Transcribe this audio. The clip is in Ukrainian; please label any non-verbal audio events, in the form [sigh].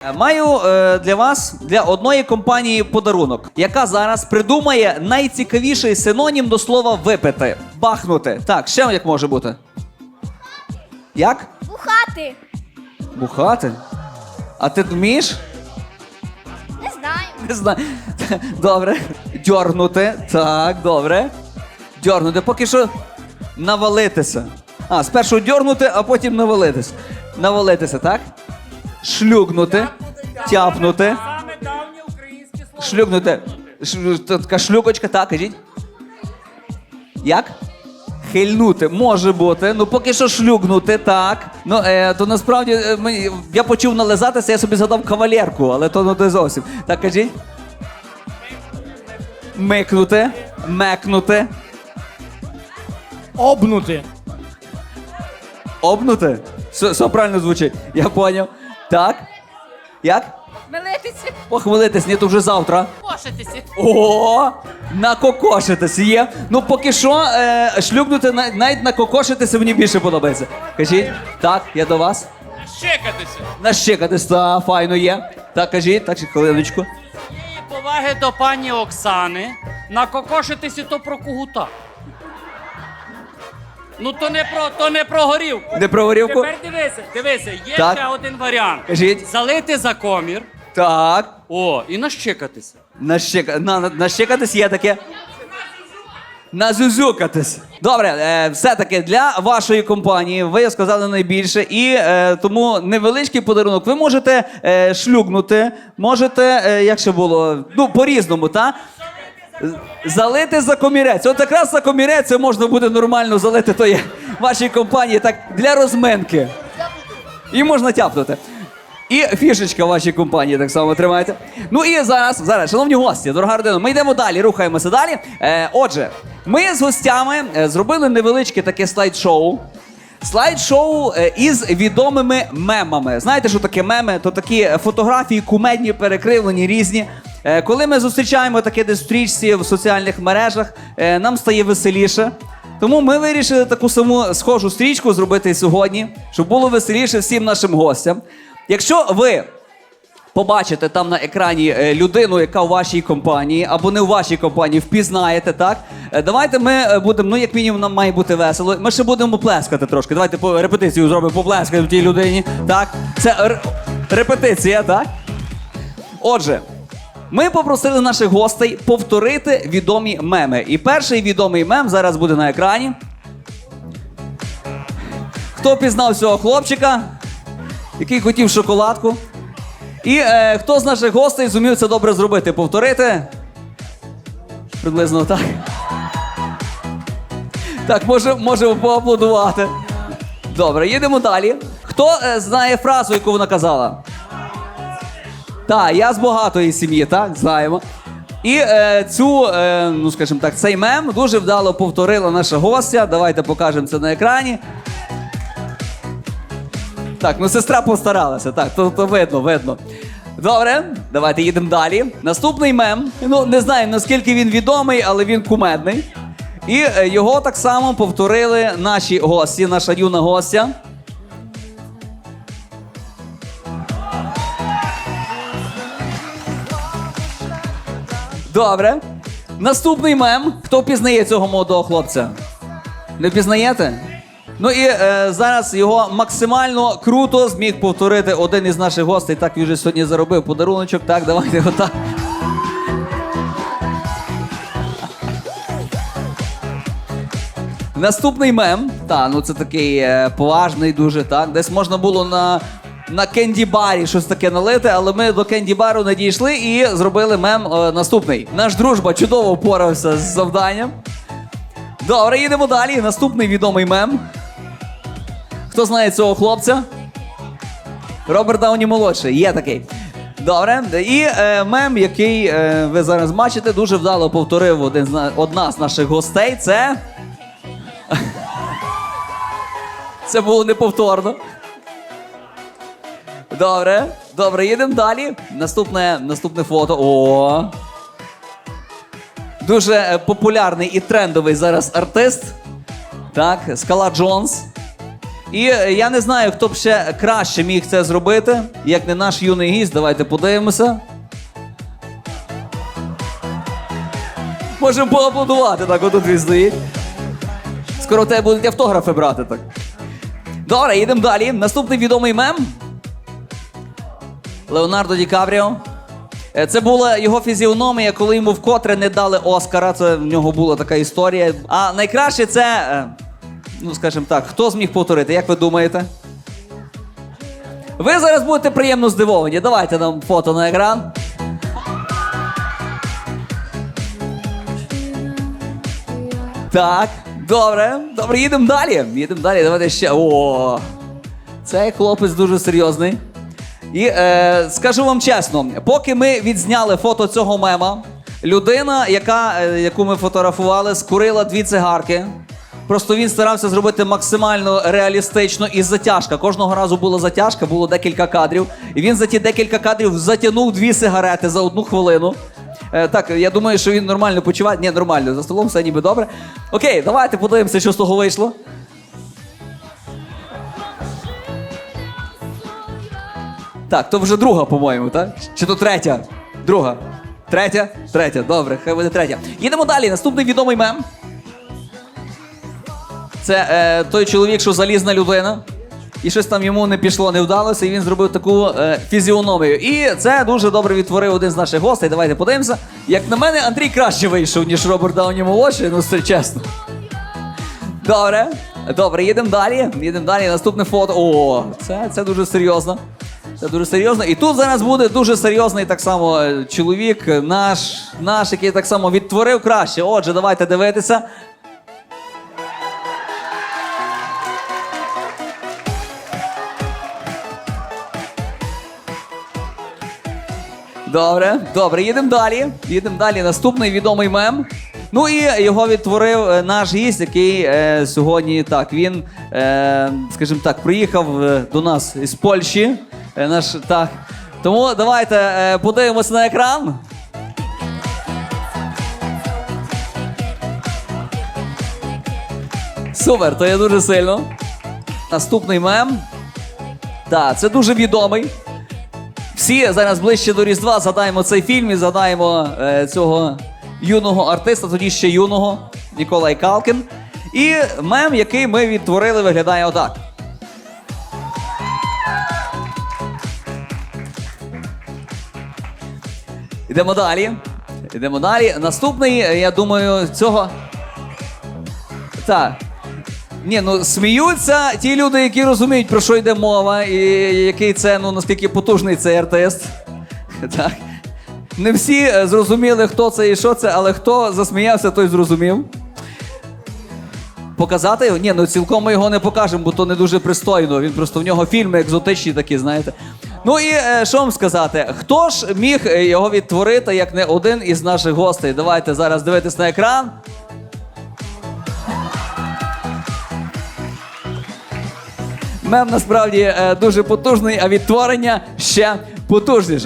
Маю е, для вас для одної компанії подарунок, яка зараз придумає найцікавіший синонім до слова випити. Бахнути. Так, ще як може бути? Як? Бухати. Бухати? А ти вмієш? Не знаю. Не знаю. [laughs] Добре. Дьорнути. Так, добре. Дьорнути. Поки що навалитися. А, спершу дьорнути, а потім навалитися. Навалитися, так? Шлюгнути. Тяпнути. Саме давнє українське слово. Шлюгнути. Ш- та- Така шлюкочка, так, кажіть. Як? Хильнути може бути. Ну поки що шлюгнути, так. Ну, е, то насправді е, мені- я почув нализатися, я собі згадав кавалерку, але то ну, не зовсім. Так кажіть. Микнути, мекнути, Обнути. обнути. Все, все правильно звучить. Я поняв. Так. Як? Милитися. Похвалитись, ні, то вже завтра. Кошитися. О, накокошитись є. Ну поки що, е, шлюбнути на- навіть накокошитися мені більше подобається. Кажіть, так, я до вас. Щекатися. Нащикатись, та файно є. Так, кажіть, так, ще хвилиночку. І поваги до пані Оксани. Накокошитися то про кугута. Ну то не про то не про горівку. Не про горівку? Тепер дивися, дивися, є Так. ще один варіант. Кажіть. Залити за комір. Так. О, і нащекатися. Нащика... На, на, нащикатись є таке. Назюзюкатись. Добре, е, все-таки для вашої компанії ви сказали найбільше, і е, тому невеличкий подарунок. Ви можете е, шлюгнути, можете, е, як ще було, ну, по-різному, так? Залити за комірець. От якраз за комірець можна буде нормально залити то вашій компанії так для розминки. І можна тяпнути. І фішечка вашій компанії так само тримайте. Ну і зараз, зараз, шановні гості, дорога родина, ми йдемо далі, рухаємося далі. Е, отже, ми з гостями е, зробили невеличке таке слайд-шоу. Слайд-шоу е, із відомими мемами. Знаєте, що таке меми? То такі фотографії кумедні, перекривлені, різні. Е, Коли ми зустрічаємо таке десь в стрічці в соціальних мережах, е, нам стає веселіше. Тому ми вирішили таку саму схожу стрічку зробити сьогодні, щоб було веселіше всім нашим гостям. Якщо ви побачите там на екрані е, людину, яка у вашій компанії, або не у вашій компанії, впізнаєте, так? Давайте ми будемо, ну як мінімум, нам має бути весело. Ми ще будемо плескати трошки. Давайте по репетицію зробимо поплескаємо тій людині. Так? Це репетиція, так? Отже, ми попросили наших гостей повторити відомі меми. І перший відомий мем зараз буде на екрані. Хто пізнав цього хлопчика, який хотів шоколадку? І е, хто з наших гостей зумів це добре зробити? Повторити? Приблизно так. Так, може, можемо поаплодувати. Добре, їдемо далі. Хто е, знає фразу, яку вона казала? Так, я з багатої сім'ї, так, знаємо. І е, цю, е, ну скажімо так, цей мем дуже вдало повторила наша гостя. Давайте покажемо це на екрані. Так, ну сестра постаралася, так, то, то видно, видно. Добре, давайте їдемо далі. Наступний мем. Ну, не знаю, наскільки він відомий, але він кумедний. І е, його так само повторили наші гості, наша юна гостя. Добре. Наступний мем. Хто впізнає цього молодого хлопця? Не впізнаєте? Ну і е, зараз його максимально круто зміг повторити один із наших гостей. Так він вже сьогодні заробив подаруночок. Так, давайте його так. Наступний мем. Та, ну це такий е, поважний дуже, так. Десь можна було на, на кенді-барі щось таке налити, але ми до кенді-бару не дійшли і зробили мем е, наступний. Наш дружба чудово впорався з завданням. Добре, їдемо далі. Наступний відомий мем. Хто знає цього хлопця? Роберт Дауні молодший, є такий. Добре. І е, мем, який е, ви зараз бачите, дуже вдало повторив один з одна з наших гостей. Це. [laughs] Це було неповторно. Добре, добре, їдемо далі. Наступне, наступне фото. О. Дуже е, популярний і трендовий зараз артист. Так, Скала Джонс. І е, я не знаю, хто б ще краще міг це зробити, як не наш юний гість. Давайте подивимося. Можемо поаплодувати, так отут він стоїть. Скоро тебе будуть автографи брати так. Добре, їдемо далі. Наступний відомий мем. Леонардо Ді Капріо. Е, Це була його фізіономія, коли йому вкотре не дали Оскара. Це в нього була така історія. А найкраще це, е, ну скажімо так, хто зміг повторити? Як ви думаєте? Ви зараз будете приємно здивовані. Давайте нам фото на екран. Так, добре, добре, їдемо далі. Їдемо далі. Давайте ще. О, цей хлопець дуже серйозний. І е, скажу вам чесно, поки ми відзняли фото цього мема, людина, яка, е, яку ми фотографували, скурила дві цигарки. Просто він старався зробити максимально реалістично і затяжка. Кожного разу була затяжка, було декілька кадрів. І він за ті декілька кадрів затягнув дві сигарети за одну хвилину. Е, так, я думаю, що він нормально почуває. Ні, нормально, за столом все ніби добре. Окей, давайте подивимося, що з того вийшло. Так, то вже друга, по-моєму, так? Чи то третя? Друга. Третя? Третя. Добре, хай буде третя. Їдемо далі. Наступний відомий мем. Це е, той чоловік, що залізна людина. І щось там йому не пішло, не вдалося, і він зробив таку е, фізіономію. І це дуже добре відтворив один з наших гостей. Давайте подивимося. Як на мене, Андрій краще вийшов, ніж Роберт Дауні молодший, ну це чесно. Добре. Добре, їдемо далі. Їдемо далі. Наступне фото. О, це, це дуже серйозно. Це дуже серйозно. І тут зараз буде дуже серйозний так само е, чоловік, е, наш, наш, який так само відтворив краще. Отже, давайте дивитися. Добре, добре, їдемо далі. Їдемо далі. Наступний відомий мем. Ну і його відтворив е, наш гість, який е, сьогодні так, він, е, скажімо так, приїхав до нас із Польщі. Е, наш, так. Тому давайте е, подивимося на екран. Супер, то є дуже сильно. Наступний мем. Так, це дуже відомий. Всі зараз ближче до Різдва згадаємо цей фільм і згадаємо е, цього юного артиста, тоді ще юного Ніколай Калкін. І мем, який ми відтворили, виглядає отак. Ідемо далі. Ідемо далі. Наступний, е, я думаю, цього. Так. Ні, ну сміються ті люди, які розуміють, про що йде мова, і який це, ну наскільки потужний цей артист. [laughs] Так. Не всі е, зрозуміли, хто це і що це, але хто засміявся, той зрозумів. Показати його? Ні, ну цілком ми його не покажемо, бо то не дуже пристойно. Він просто в нього фільми екзотичні такі, знаєте. Ну і е, що вам сказати? Хто ж міг е, його відтворити, як не один із наших гостей? Давайте зараз дивитись на екран. Мем насправді е, дуже потужний, а відтворення ще потужніше.